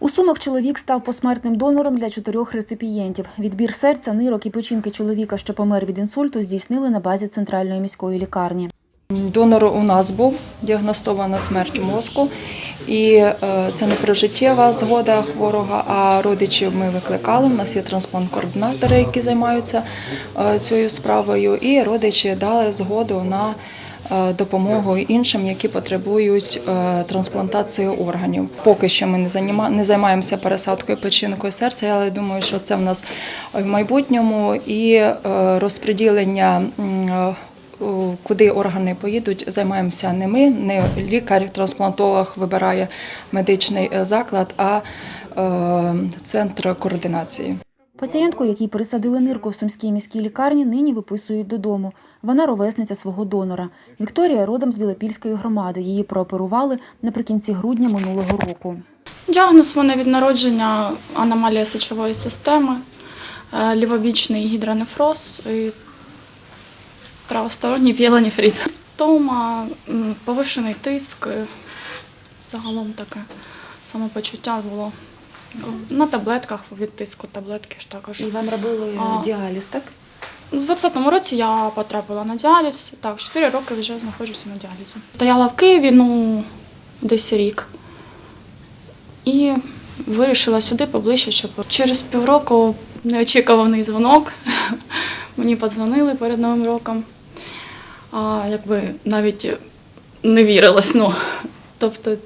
У Сумах чоловік став посмертним донором для чотирьох реципієнтів. Відбір серця, нирок і печінки чоловіка, що помер від інсульту, здійснили на базі центральної міської лікарні. Донор у нас був діагностована смерть мозку, і е, це не прожиттєва згода хворого, а родичів ми викликали. У нас є трансплант-координатори, які займаються е, цією справою, і родичі дали згоду на допомогу іншим, які потребують е, трансплантації органів. Поки що ми не займаємося пересадкою печінкою серця, але думаю, що це в нас в майбутньому і е, розподілення. е, о, Куди органи поїдуть, займаємося не ми, не лікар, трансплантолог вибирає медичний е, заклад, а е, центр координації. Пацієнтку, якій пересадили нирку в сумській міській лікарні, нині виписують додому. Вона ровесниця свого донора. Вікторія родом з Білопільської громади. Її прооперували наприкінці грудня минулого року. Діагноз в мене від народження аномалія сечової системи, е, лівобічний гідронефроз і правосторонній п'єлонефрит. Втома, повишений тиск, загалом таке самопочуття було. На таблетках від тиску таблетки ж також. І вам робили А. діаліз, так? У 20-му році я потрапила на діаліз. Так, 4 роки вже знаходжуся на діалізі. Стояла в Києві, ну, десь рік. І вирішила сюди поближче, щоб через півроку неочікуваний дзвонок. Мені подзвонили перед Новим роком. А, якби навіть не вірилось. Ну, тобто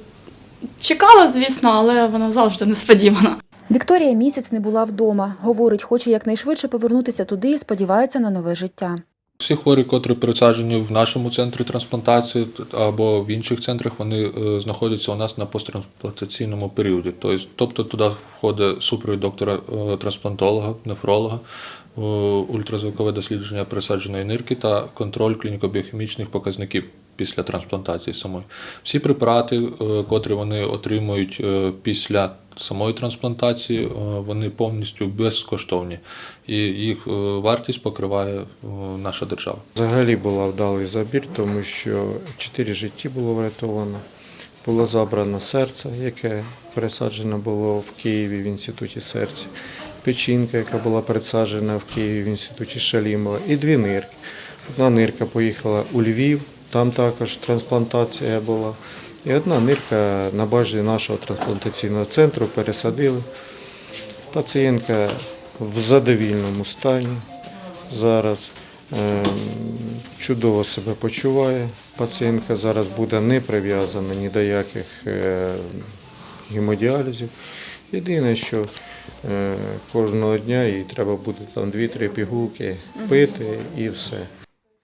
чекала, звісно, але воно завжди несподівано. Вікторія місяць не була вдома. Говорить, хоче якнайшвидше повернутися туди і сподівається на нове життя. Всі хворі, котрі пересаджені в нашому центрі трансплантації або в інших центрах, вони е, знаходяться у нас на посттрансплантаційному періоді. Тобто, тобто туди входить супровід доктора е, трансплантолога, нефролога, е, ультразвукове дослідження пересадженої нирки та контроль клініко-біохімічних показників після трансплантації самої. Всі препарати, е, котрі вони отримують е, після самої трансплантації, е, вони повністю безкоштовні, і їх вартість покриває наша держава. Взагалі була вдалий забір, тому що чотири житті було врятовано. Було забрано серце, яке пересаджено було в Києві в інституті серця, печінка, яка була пересаджена в Києві в інституті Шалімова, і дві нирки. Одна нирка поїхала у Львів, там також трансплантація була. І одна нирка на базі нашого трансплантаційного центру пересадили. Пацієнтка в задовільному стані зараз. Ем, Чудово себе почуває. Пацієнтка зараз буде не прив'язана ні до яких е, гемодіалізів. Єдине, що е, кожного дня їй треба буде там 2-3 пігулки пити і все.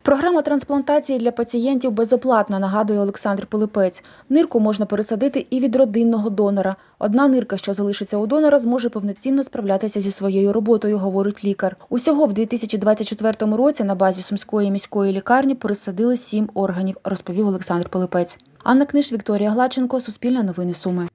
Програма трансплантації для пацієнтів безоплатна, нагадує Олександр Пилипець. Нирку можна пересадити і від родинного донора. Одна нирка, що залишиться у донора, зможе повноцінно справлятися зі своєю роботою, говорить лікар. Усього в 2024 році на базі Сумської міської лікарні пересадили сім органів, розповів Олександр Пилипець. Анна Книж, Вікторія Гладченко, Суспільне новини Суми.